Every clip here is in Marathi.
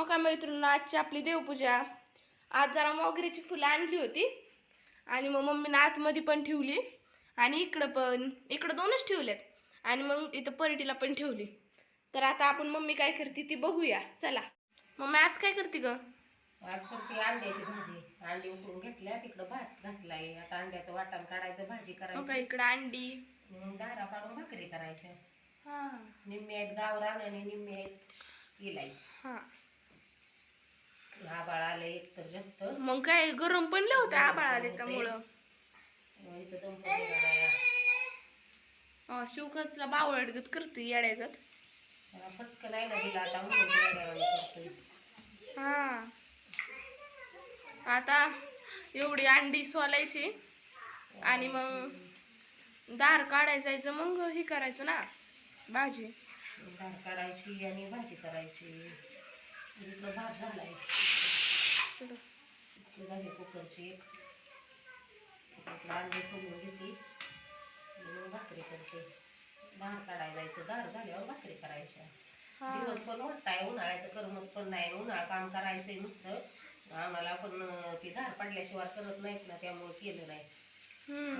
हो का मैत्रिणी आजची आपली देवपूजा. आज जरा मोगऱ्याची फुलं आणली होती आणि मग मम्मीनं आतमध्ये पण ठेवली आणि इकडं पण इकडं दोनच ठेवल्यात आणि मग इथं परटीला पण ठेवली. तर आता आपण मम्मी काय करते ती बघूया. चला. मम्मी आज काय करते ग? आज करते अंड्याची भाजी. अंडी उकळून घेतल्या तिकडं भात घातलाय. आता अंड्याचं वाटण काढायचं भाजी हो का करायची इकडं अंडी. दारा काढून भाकरी करायच्या. हा. निम्मे आहेत गावरान आणि निम्मे आहेत इलाई हा. आबाळ आलं एक तर जास्त. मग काय गरम पण लय होतं आबाळ आले त्यामुळं. इथं दम पण शिवकतला बावळटगत करते येड्यागत. पटकन ना आता म्हणून करतोय. हा. आता एवढी अंडी सोलायची आणि मग दार काढायला जायचं मग हे करायचं ना भाजी. दार काढायची आणि भाजी करायची. इकडं भात झालाय झाले कुकरचे एक अंडे सोलून घेते मग भाकरी करते दार काढायला जायचं दार झाल्यावर भाकरी करायच्या. दिवस पण मोठाय उन्हाळ्याचं करमत पण नाही उन्हाळा काम करायचंय नुसतं आम्हाला पण ती धार पडल्याशिवाय करत नाहीत ना त्यामुळे केलं नाही.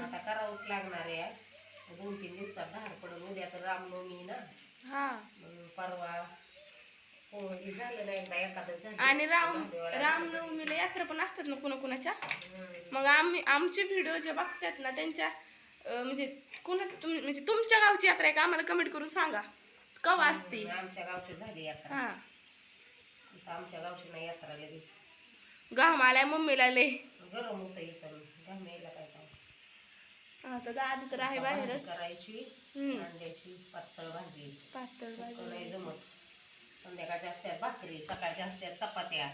आता करावंच लागणार आहे. दोन तीन दिवसात धार पडून उद्या तर रामनवमी ना परवा आणि राम रामनवमीला यात्रा पण असतात ना कुणा कुणाच्या हम्म. मग आम्ही आमचे व्हिडिओ जे बघतात ना त्यांच्या म्हणजे कुणा म्हणजे तुमच्या गावची यात्रा आहे का? आम्हाला कमेंट करून सांगा. कवा असते? आमच्या गावची झाली यात्रा. हा. आमच्या गावची नाही यात्रा लगेच. आलाय मम्मीला लय. गरम होतं इथं. घाम यायला काय काय आता दादा तर आहे बाहेरच. करायची. अंड्याची पातळ भाजी. पातळ भाजी. नाही जमत. संध्याकाळच्या असतात भाकरी सकाळच्या असतात चपात्या.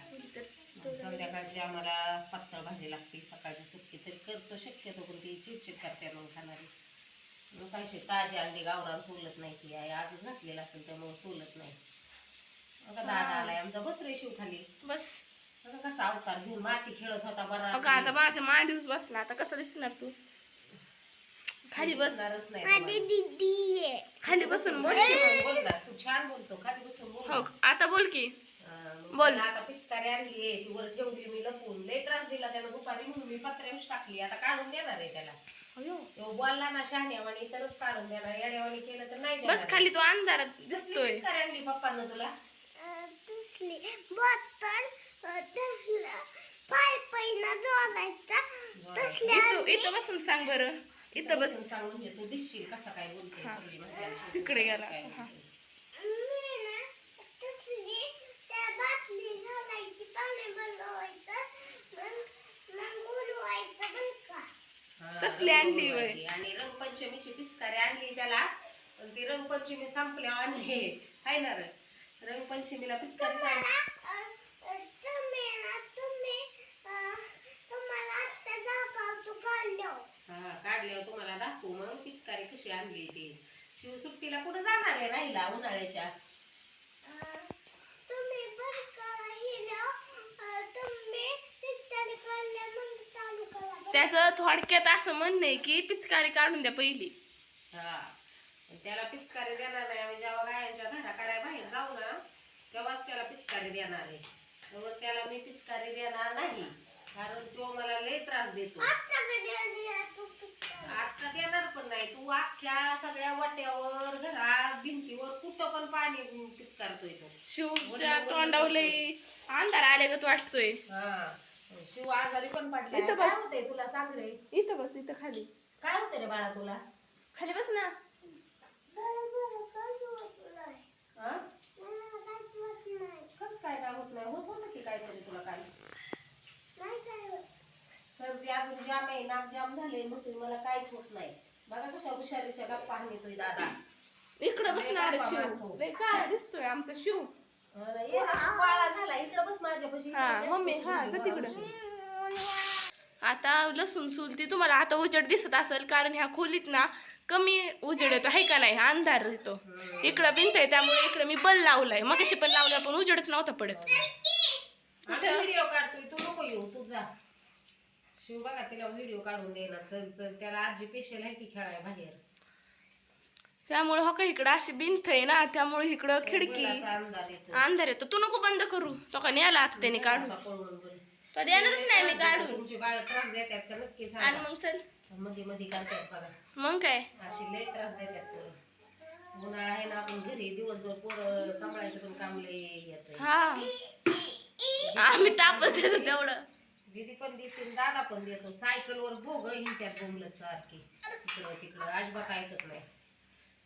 संध्याकाळची आम्हाला पातळ भाजी लागते सकाळची सुकी तरी करतो शक्यतो पण ती चिडचिड करते मग खाणारी. मग काय ताजी अंडी गावरान सोलत नाही ती आहे आजच घातलेलं असेल त्यामुळे सोलत नाही. आता दादा आलाय आमचा बस रे शिव खाली बस. आता कसा अवतार घेऊन माती खेळत होता बरा. आता माझ्या मांडीवर बसला आता कसं दिसणार तू? खाली बस. दिसणारच नाही. खाली बसून बोल की मग. बोल ना तू छान बोलतो खाली बसून बोल हो ना. आता बोल की. बोल. आता पिचकारी आणली ती वर ठेवली मी लपून लय त्रास दिला त्यानं दुपारी म्हणून मी पत्र्यावर टाकली. आता काढून देणार आहे त्याला. तो बोलला ना शहाण्यावानी तरच काढून देणार केलं तर नाही. बस खाली तू अंधारात दिसतोय. पिचकारी आणली पप्पानं तुला? इथं इथं बसून सांग बरं. इथं बस. सांग म्हणजे तू दिसशील कसा काय बोलते. तिकडे गेला. हा. हा, तसली आणली होय. आणि रंगपंचमीची पिचकारी आणली त्याला पण ती रंगपंचमी संपल्यावर आणली. हाय ना रे. रंगपंचमीला पिचकारी काय? हा काढल्यावर तुम्हाला दाखवू मग पिचकारी कशी आणली ती. शिव सुट्टीला कुठं जाणार आहे राहिला उन्हाळ्याच्या? त्याचं थोडक्यात असं म्हणणं आहे की पिचकारी काढून द्या पहिली. हा. त्याला पिचकारी देणार नाही. आम्ही जेव्हा गायांच्या घरा काढाय बाहेर जाऊ ना तेव्हाच त्याला पिचकारी देणार आहे. तेव्हा त्याला मी पिचकारी देणार नाही कारण तो मला लय त्रास देतो. आता देणार पण नाही. तू अख्ख्या सगळ्या वाट्यावर घरात भिंतीवर कुठं पण पाणी पिचकारतोय तो. शिवच्या तोंडावर लई अंधार आल्यागत वाटतोय. हा. शिव आजारी पण पडले इथं काय बस. होतंय तुला सांग रे इथं बस इथं खाली. काय होतंय रे बाळा तुला? खाली बस ना. कस काय काय होत नाही? होत होतं की काहीतरी तुला काय सर्दी अजून जाम आहे नाक जाम झाले मग तुम्ही मला काहीच होत नाही. बघा कशा हुशारीच्या गप्पा नेतोय दादा. इकडं बसणार शिव. लय काळा दिसतोय आमचा शिव. हा मम्मी हा जा तिकडं. आता लसूण सुलती तुम्हाला आता उजेड दिसत असेल कारण ह्या खोलीत ना कमी उजेड येतो आहे का नाही? अंधार येतो. इकडं भिंत आहे त्यामुळे इकडं मी बल लावलाय. मग पण लावला पण उजेडच नव्हता पडत. आम्ही व्हिडिओ काढतोय तू नको येऊ तू जा. शिव बघा तिला व्हिडिओ काढून दे ना चल चल त्याला आजी पेशल आहे ती खेळाय बाहेर. त्यामुळे हो का इकडं अशी भिंत आहे ना त्यामुळे इकडं खिडकी. अंधार येतो. तू नको बंद करू. तो का नेला आता त्याने काढून. तो देणारच नाही मी काढून. आणि मग चल. मध्ये मध्ये मग काय? अशी उन्हाळा आहे ना आपण घरी दिवसभर पोरं सांभाळायचं पण काम हा. आम्ही तापच देतो तेवढं. दीदी पण देते दादा पण देतो. सायकलवर भोग हिंट्यात बोंबलत सारखी. इकडं तिकडं. अजिबात ऐकत नाही.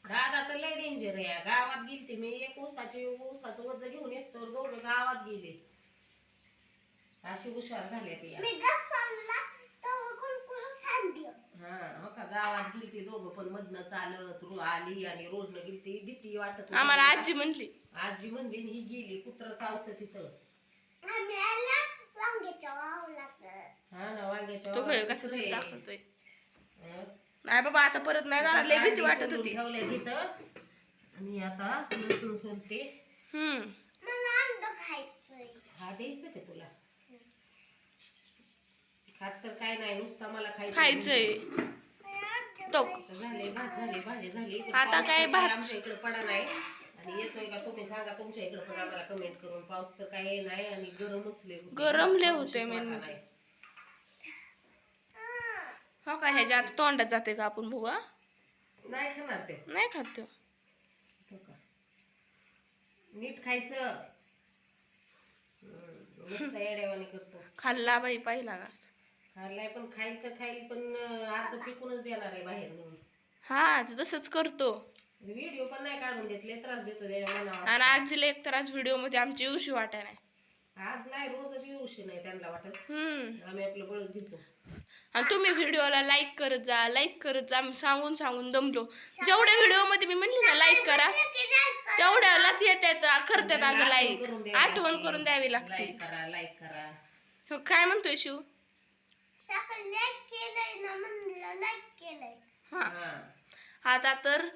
दादा तर लय डेंजर आहे गावात गेलते मी. एक ऊसाची ऊसाचं वज घेऊन येतो दोघं गावात गेले. अशी हुशार झाले ते. हा हो का? गावात गेलती दोघं पण मधनं चालत रो आली आणि रोडनं गेलती. भीती वाटत. आम्हाला आजी म्हणली. आजी म्हणली आणि ही गेली. कुत्र चावत तिथं. हा ना वांग्याच्या तो कसं. दाखवतोय. नाही बाबा आता परत नाही जाणार लय भीती वाटत होती. ठेवलंय तिथं. आणि आता लसूण सोलते. हम्म. हा द्यायचं तुला? खात तर काय नाही नुसता मला खायचं खायचंय. तो झाले भात झाले भाजी झाली. इकडं आता पाऊस काय तर भात? आमच्या इकडे पडा नाही. आणि येतोय का तुम्ही सांगा तुमच्या इकडे पण आम्हाला कमेंट करून. पाऊस तर काय नाही आणि गरमच लय. गरम लय पाऊसच होते वाटा मेन नाही. हो का? ह्याच्या आता तोंडात जाते का आपण भुगा नाही खाणार ते. नाही खात तो. हो? नीट खायचं. येड्यावानी करतो. खाल्ला बाई पहिला घास. खाल्लाय पण खाईल तर खाईल पण अर्ध फेकूनच देणार आहे बाहेर नेऊन. हा ते तसंच करतो. व्हिडिओ पण नाही काढून देतले त्रास देतो त्याच्या मनावर. आणि आजीला एक तर आज व्हिडिओमध्ये आमची उशी वाटा नाही आज नाही रोजच येऊशी नाही त्यांना वाटत. हम्म. आम्ही आपलं बळच घेतो. आणि तुम्ही व्हिडिओला लाईक करत जा लाईक करत जा. आम्ही सांगून सांगून दमलो. जेवढ्या व्हिडिओमध्ये मी म्हणली ना लाईक करा. तेवढ्यालाच येतात करतात अगं लाईक आठवण करून द्यावी लागते. लाईक करा लाईक करा. हो, काय म्हणतोय शिव? आता तर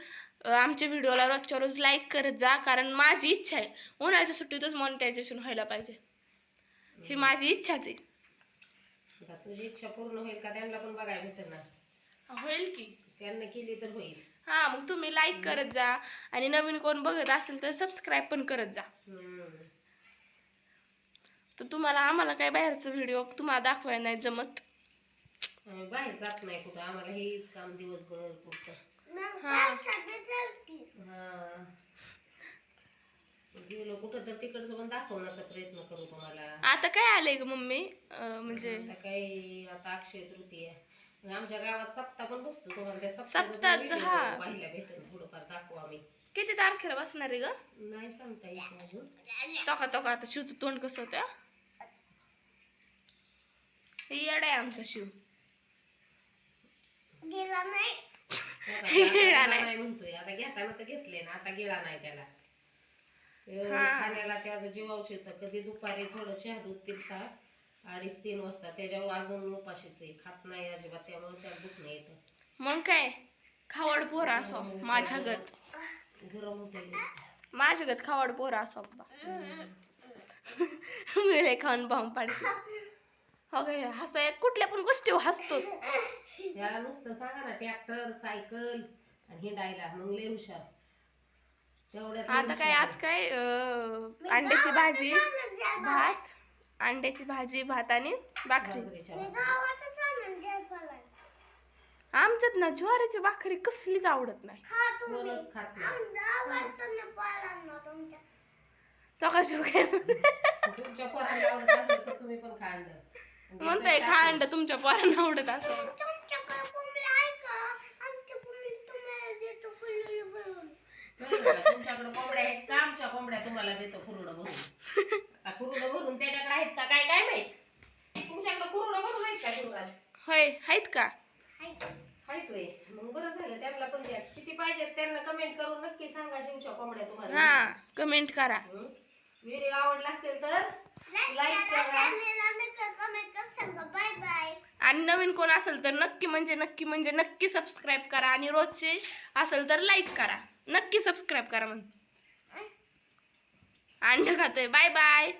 आमच्या व्हिडिओला रोजच्या रोज लाईक करत जा कारण माझी इच्छा आहे. उन्हाळ्याच्या सुट्टीतच मॉनिटायझेशन व्हायला पाहिजे. ही माझी इच्छाच आहे. तुझी इच्छा पूर्ण होईल का? त्यांना पण बघायला भेटेल ना. होईल की. त्यांना केली तर होईल. हा मग तुम्ही लाईक करत जा. आणि नवीन कोण बघत असेल तर सबस्क्राईब पण करत जा. हम्म. तर तुम्हाला आम्हाला काय बाहेरचं व्हिडिओ तुम्हाला दाखवायला नाही जमत? आम्ही बाहेर जात नाही कुठं. आम्हाला हेच काम दिवसभर पुरतं हा हा गेलो कुठं तर तिकडचं पण दाखवण्याचा प्रयत्न करू तुम्हाला आता काय आलंय ग मम्मी? अं, म्हणजे आता काही आता अक्षय तृतीय. आणि आमच्या गावात सप्ताह पण बसतो तुम्हाला त्या सप्ताह, video हा. पाहायला भेटेल थोडंफार दाखवू आम्ही. किती तारखेला बसणार आहे ग? नाही सांगता येत अजून. तोका तोका आता शिवचं तोंड कसं होतं? हे येड आहे आमचा शिव. आता गिळा आता नाही. नाही म्हणतोय. आता घेताना तर घेतले ना आता गिळा नाही त्याला. खाण्याला त्याचं जीवावश येतं कधी दुपारी थोडं चहा दूध पिता अडीच तीन वाजता. त्याच्यावर अजून उपाशीच आहे. खात नाही अजिबात. त्यामुळे त्याला दुखणं येतं. मग काय? खावड पोरा असो. माझ्या गत. गरम होते माझ्या गत खावड पोरा असो मी लय खाऊन भांग पाडते. हो काय हसाय कुठल्या पण गोष्टी हसतो. त्याला नुसतं सांगा ना ट्रॅक्टर सायकल आणि हिंडायला मग लय हुशार. आता काय आज काय अं, अंड्याची भाजी भात अंड्याची भाजी भात आणि भाकरी. आमच्यात ना ज्वारीची भाकरी कसलीच आवडत नाही. कोणच खात नाही. तो का शिव काय तुमच्या पोरांना आवडत असेल तर तुम्ही पण खा अंड. म्हणतोय खा अंड तुमच्या पोरांना आवडत असं तुमच्याकडे कोंबड्या आहेत का आमच्या कोंबड्या तुम्हाला देतो कुरुड भरून. आता कुरुड भरून त्याच्याकडे आहेत का? काय काय माहीत? तुमच्याकडे कुरुड भरून आहेत का शिवराज होय आहेत का? आहेत होय. मग बरं झालं त्यांना पण द्या. किती पाहिजेत त्यांना कमेंट करून नक्की सांगा शिवच्या कोंबड्या तुम्हाला. हा कमेंट करा. व्हिडिओ आवडला असेल तर लाईक करा. आणि नवीन कोण असेल तर नक्की म्हणजे नक्की म्हणजे नक्की सबस्क्राईब करा. आणि रोजचे असेल तर लाईक करा. नक्की सबस्क्राईब करा मग अंड खातोय. Bye bye.